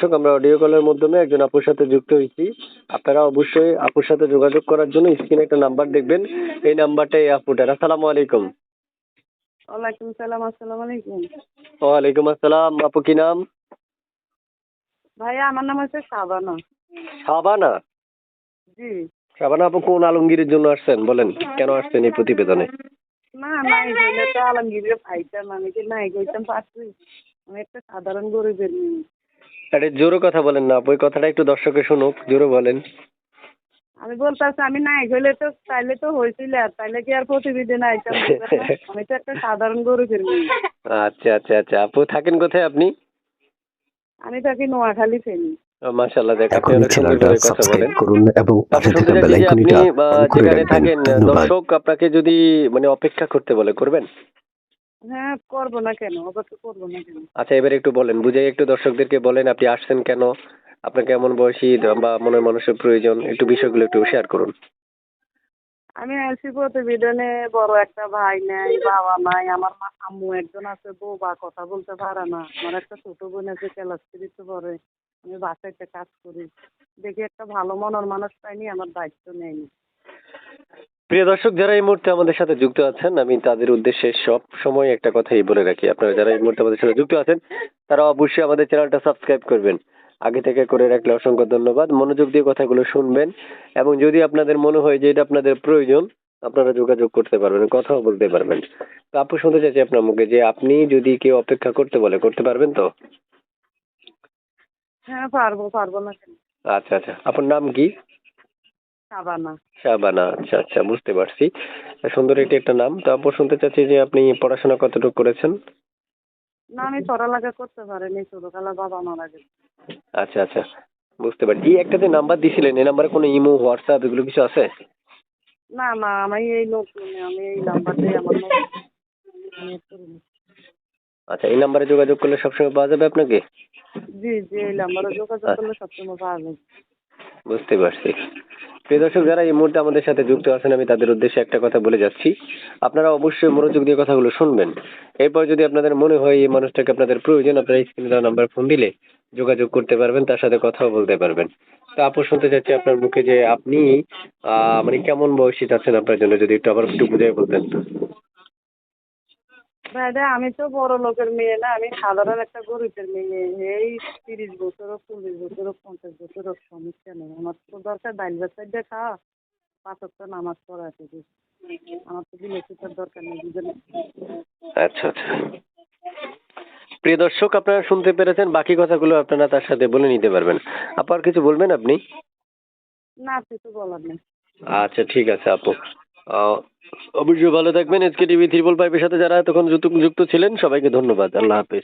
দর্শক আমরা অডিও কলের মাধ্যমে একজন আপুর সাথে যুক্ত হয়েছি। আপনারা অবশ্যই আপুর সাথে যোগাযোগ করার জন্য স্ক্রিনে একটা নাম্বার দেখবেন। এই নাম্বারটা এই আপুটার। আসসালামু আলাইকুম। ওয়ালাইকুম সালাম আসসালামু আলাইকুম। ওয়ালাইকুম আসসালাম। আপু কি নাম? ভাইয়া আমার নাম হচ্ছে শাবানা। শাবানা? জি। শাবানা আপু কোন আলমগীরের জন্য আসছেন? বলেন কেন আসছেন এই প্রতিবেদনে? না নাই হইলে তো আলমগীরের আমি কি নাই কইতাম পারছি। আমি একটা সাধারণ গরিবের মেয়ে। আরে জোরে কথা বলেন না আপু এই কথাটা একটু দর্শকে শুনুক জোরে বলেন। আমি বলতেছি আমি নাই হইলে তো তাইলে তো হয়েছিল আর তাইলে কি আর প্রতিবেদন আইতাম আমি তো একটা সাধারণ গরিবের মেয়ে আচ্ছা আচ্ছা আচ্ছা আপু থাকেন কোথায় আপনি? আমি থাকি নোয়াখালী ফেনি। মাশাল্লাহ দেখ আপনি অনেক সুন্দর করে কথা বলেন। করুন এবং আপনি পাশে থাকা বেল আইকনটা আহ, অন করে যেখানে থাকেন দর্শক আপনাকে যদি মানে অপেক্ষা করতে বলে করবেন? হ্যাঁ করব না কেন? অবশ্য করব না কেন? আচ্ছা এবার একটু বলেন বুঝে একটু দর্শকদেরকে বলেন আপনি আসছেন কেন? আপনার কেমন বয়সী বা মনের মানুষের প্রয়োজন? একটু বিষয়গুলো একটু শেয়ার করুন। আমি আসছি প্রতিবেদনে বড় একটা ভাই নাই বাবা নাই আমার মা আম্মু একজন আছে বউ বা কথা বলতে পারে না। আমার একটা ছোট বোন আছে ক্লাস থ্রিতে পড়ে। আমি বাসায় একটা কাজ করি। দেখি একটা ভালো মনের মানুষ পাইনি আমার দায়িত্ব নেয়নি প্রিয় দর্শক যারা এই মুহূর্তে আমাদের সাথে যুক্ত আছেন আমি তাদের উদ্দেশ্যে সব সময় একটা কথাই বলে রাখি। আপনারা যারা এই মুহূর্তে আমাদের সাথে যুক্ত আছেন তারা অবশ্যই আমাদের চ্যানেলটা সাবস্ক্রাইব করবেন। আগে থেকে করে রাখলে অসংখ্য ধন্যবাদ। মনোযোগ দিয়ে কথাগুলো শুনবেন এবং যদি আপনাদের মনে হয় যে এটা আপনাদের প্রয়োজন আপনারা যোগাযোগ করতে পারবেন কথাও বলতে পারবেন। তো আপু শুনতে চাইছি আপনার মুখে যে আপনি যদি কেউ অপেক্ষা করতে বলে করতে পারবেন তো? হ্যাঁ পারব পারব না। আচ্ছা আচ্ছা। আপনার নাম কি? সাবানা। শাবানা আচ্ছা আচ্ছা বুঝতে পারছি। সুন্দর একটি একটা নাম। তো আপু শুনতে চাচ্ছি যে আপনি পড়াশোনা কতটুকু করেছেন? না আমি পড়ালেখা করতে পারিনি ছোটবেলা বাবা মারা গেছে আচ্ছা আচ্ছা বুঝতে পারছি। এই একটা যে নাম্বার দিছিলেন এই নাম্বারে কোনো ইমো হোয়াটসঅ্যাপ এগুলো কিছু আছে? না না আমি এই নতুন আমি এই নাম্বারটাই আমার। আচ্ছা এই নাম্বারে যোগাযোগ করলে সবসময় পাওয়া যাবে আপনাকে? জি জি এই নাম্বারে যোগাযোগ করলে সবসময় পাওয়া যাবে। বুঝতে পারছি। প্রিয় দর্শক, যারা এই মুহূর্তে আমাদের সাথে যুক্ত আছেন, আমি তাদের উদ্দেশ্যে একটা কথা বলে যাচ্ছি। আপনারা অবশ্যই মনোযোগ দিয়ে কথাগুলো শুনবেন। এরপর যদি আপনাদের মনে হয় এই মানুষটাকে আপনাদের প্রয়োজন, আপনারা স্ক্রিনে দেওয়া নাম্বার ফোন দিলে যোগাযোগ করতে পারবেন, তার সাথে কথাও বলতে পারবেন। তো আপু, শুনতে চাচ্ছি আপনার মুখে যে আপনি মানে কেমন বয়সী চাচ্ছেন আপনার জন্য, যদি একটু আবার একটু বুঝিয়ে বলতেন। দাদা আমি তো বড় লোকের মেয়ে না আমি সাধারণ একটা গরিবের মেয়ে। এই তিরিশ বছর হোক চল্লিশ বছর হোক পঞ্চাশ বছর হোক সমস্যা নেই। আমার তো দরকার ডাইল বাচ্চা দিয়ে খাওয়া পাঁচ একটা নামাজ পড়া থেকে আমার তো দিনে সুতার দরকার নেই বুঝলেন আচ্ছা আচ্ছা। প্রিয় দর্শক আপনারা শুনতে পেরেছেন বাকি কথাগুলো আপনারা তার সাথে বলে নিতে পারবেন। আপু আর কিছু বলবেন আপনি? না কিছু বলার নেই। আচ্ছা ঠিক আছে আপু। অবশ্যই ভালো থাকবেন। এসকে টিভি ত্রিপল ফাইভের সাথে যারা এতক্ষণ যুক্ত যুক্ত ছিলেন, সবাইকে ধন্যবাদ। আল্লাহ হাফেজ।